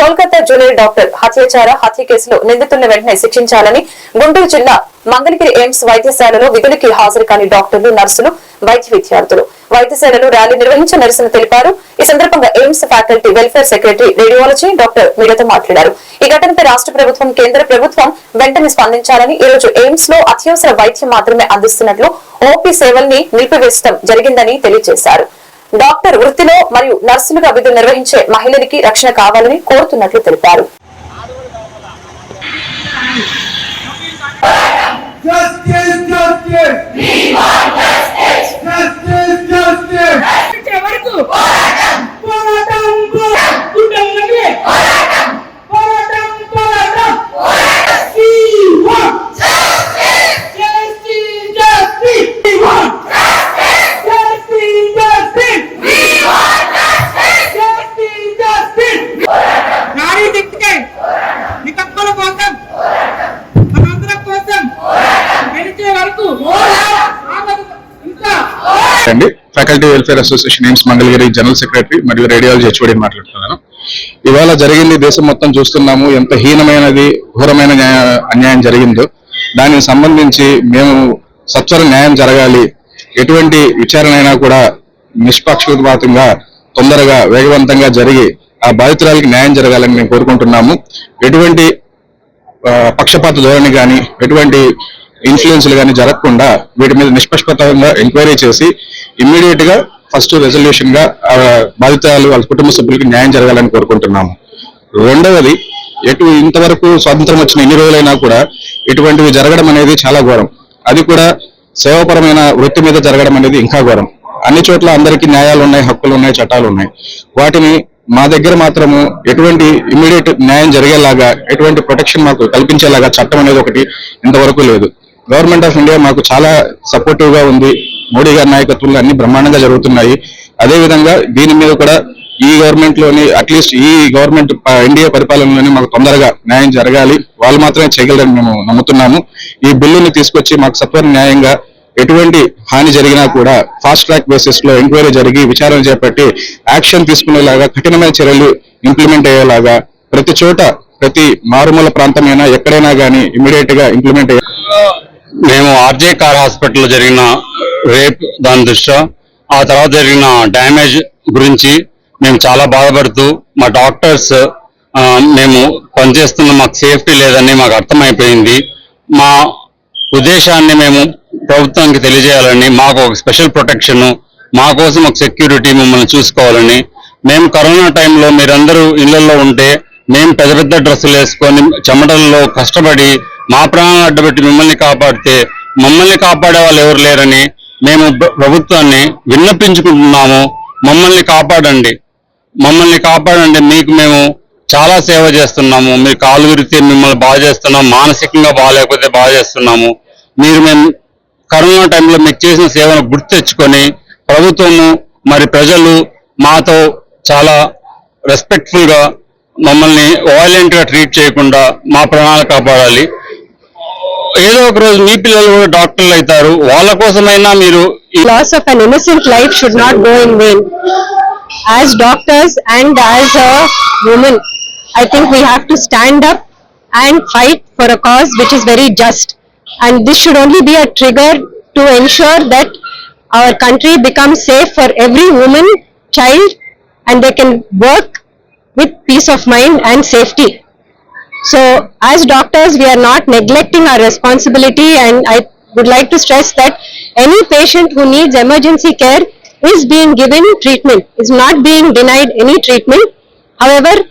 Kolkata junior doctor హత్యాచార హత్య కేసులో నిందితున్న వెంటనే శిక్షించాలని గుంటూరు జిల్లా మంగళగిరి ఎయిమ్స్ వైద్యశాలలో విధులకి హాజరు కాని డాక్టర్లు నర్సులు వైద్య విద్యార్థులు. వైద్యశాలలో ర్యాలీ నిర్వహించి నిరసన తెలిపారు. ఈ సందర్భంగా AIIMS faculty welfare secretary radiology doctor మీడియాతో మాట్లాడారు. ఈ ఘటనపై రాష్ట్ర ప్రభుత్వం కేంద్ర ప్రభుత్వం వెంటనే స్పందించాలని ఈ రోజు ఎయిమ్స్లో అత్యవసర వైద్యం మాత్రమే అందిస్తున్నట్లు ఓపీ సేవల్ని నిలిపివేయడం జరిగిందని తెలియజేశారు. డాక్టర్ వృత్తిలో మరియు నర్సులుగా విధులు నిర్వహించే మహిళలకి రక్షణ కావాలని కోరుతున్నట్లు తెలిపారు. అండి. Faculty welfare association AIIMS Mangalagiri general secretary మరియు రేడియాలజీ హెచ్ఓడి మాట్లాడుతున్నాను. ఇవాళ జరిగింది దేశం మొత్తం చూస్తున్నాము ఎంత హీనమైనది ఘోరమైన అన్యాయం జరిగిందో. దానికి సంబంధించి మేము సత్వర న్యాయం జరగాలి. ఎటువంటి విచారణ అయినా కూడా నిష్పక్షపాతంగా తొందరగా వేగవంతంగా జరిగి ఆ బాధితురాలకి న్యాయం జరగాలని మేము కోరుకుంటున్నాము. ఎటువంటి పక్షపాత ధోరణి కానీ ఎటువంటి ఇన్ఫ్లుయెన్స్లు కానీ జరగకుండా వీటి మీద నిష్పక్షపాతంగా ఎంక్వైరీ చేసి ఇమ్మీడియట్గా ఫస్ట్ రెజల్యూషన్గా బాధితురాలు వాళ్ళ కుటుంబ సభ్యులకు న్యాయం జరగాలని కోరుకుంటున్నాము. రెండవది ఎటు ఇంతవరకు స్వాతంత్రం వచ్చిన ఎన్ని రోజులైనా కూడా ఇటువంటివి జరగడం అనేది చాలా ఘోరం. అది కూడా సేవాపరమైన వృత్తి మీద జరగడం అనేది ఇంకా ఘోరం. అన్ని చోట్ల అందరికీ న్యాయాలు ఉన్నాయి హక్కులు ఉన్నాయి చట్టాలు ఉన్నాయి. వాటిని మా దగ్గర మాత్రము ఎటువంటి ఇమీడియట్ న్యాయం జరిగేలాగా ఎటువంటి ప్రొటెక్షన్ మాకు కల్పించేలాగా చట్టం అనేది ఒకటి ఇంతవరకు లేదు. గవర్నమెంట్ ఆఫ్ ఇండియా మాకు చాలా సపోర్టివ్గా ఉంది. మోడీ గారి నాయకత్వంలో అన్ని బ్రహ్మాండంగా జరుగుతున్నాయి. అదేవిధంగా దీని మీద కూడా ఈ గవర్నమెంట్లోని అట్లీస్ట్ ఈ గవర్నమెంట్ ఎన్డీఏ పరిపాలనలోనే మాకు తొందరగా న్యాయం జరగాలి. వాళ్ళు మాత్రమే చేయగలరని మేము నమ్ముతున్నాము. ఈ బిల్లుని తీసుకొచ్చి మాకు సత్వర న్యాయంగా ఎటువంటి హాని జరిగినా కూడా ఫాస్ట్ ట్రాక్ బేసిస్లో ఎంక్వైరీ జరిగి విచారణ చేపట్టి యాక్షన్ తీసుకునేలాగా కఠినమైన చర్యలు ఇంప్లిమెంట్ అయ్యేలాగా ప్రతి చోట ప్రతి మారుమూల ప్రాంతమైనా ఎక్కడైనా కానీ ఇమీడియట్గా ఇంప్లిమెంట్ అయ్యే మేము ఆర్జే కార్ హాస్పిటల్లో జరిగిన రేప్ దాని దృష్ట్యా ఆ తర్వాత జరిగిన డ్యామేజ్ గురించి మేము చాలా బాధపడుతూ మా డాక్టర్స్ మేము పనిచేస్తున్న మాకు సేఫ్టీ లేదని మాకు అర్థమైపోయింది. మా ఉద్దేశాన్ని మేము ప్రభుత్వానికి తెలియజేయాలని మాకు ఒక స్పెషల్ ప్రొటెక్షన్ మా కోసం ఒక సెక్యూరిటీ మమ్మల్ని చూసుకోవాలని మేము కరోనా టైంలో మీరందరూ ఇళ్ళలో ఉంటే మేము పెద్ద పెద్ద డ్రెస్సులు వేసుకొని చెమటల్లో కష్టపడి మా ప్రాణాలు అడ్డబెట్టి మిమ్మల్ని కాపాడితే మమ్మల్ని కాపాడే వాళ్ళు ఎవరు లేరని మేము ప్రభుత్వాన్ని విన్నపించుకుంటున్నాము. మమ్మల్ని కాపాడండి. మమ్మల్ని కాపాడండి. మీకు మేము చాలా సేవ చేస్తున్నాము. మీరు కాలు విరిగితే మిమ్మల్ని బాగా చేస్తున్నాం. మానసికంగా బాగాలేకపోతే బాగా చేస్తున్నాము. మీరు మేము కరోనా టైంలో మీకు చేసిన సేవను గుర్తు తెచ్చుకొని ప్రభుత్వము మరి ప్రజలు మాతో చాలా రెస్పెక్ట్ఫుల్గా మమ్మల్ని వాయిలెంట్గా ట్రీట్ చేయకుండా మా ప్రాణాలు కాపాడాలి. ఏదో ఒక రోజు మీ పిల్లలు కూడా డాక్టర్లు అవుతారు వాళ్ళ కోసమైనా మీరు ఈ loss of an innocent life should not go in vain. As doctors and as a woman, I think we have to stand up and fight for a cause which is very just. And this should only be a trigger to ensure that our country becomes safe for every woman, child, and they can work with peace of mind and safety. So as doctors, we are not neglecting our responsibility and I would like to stress that any patient who needs emergency care is being given treatment, is not being denied any treatment. However,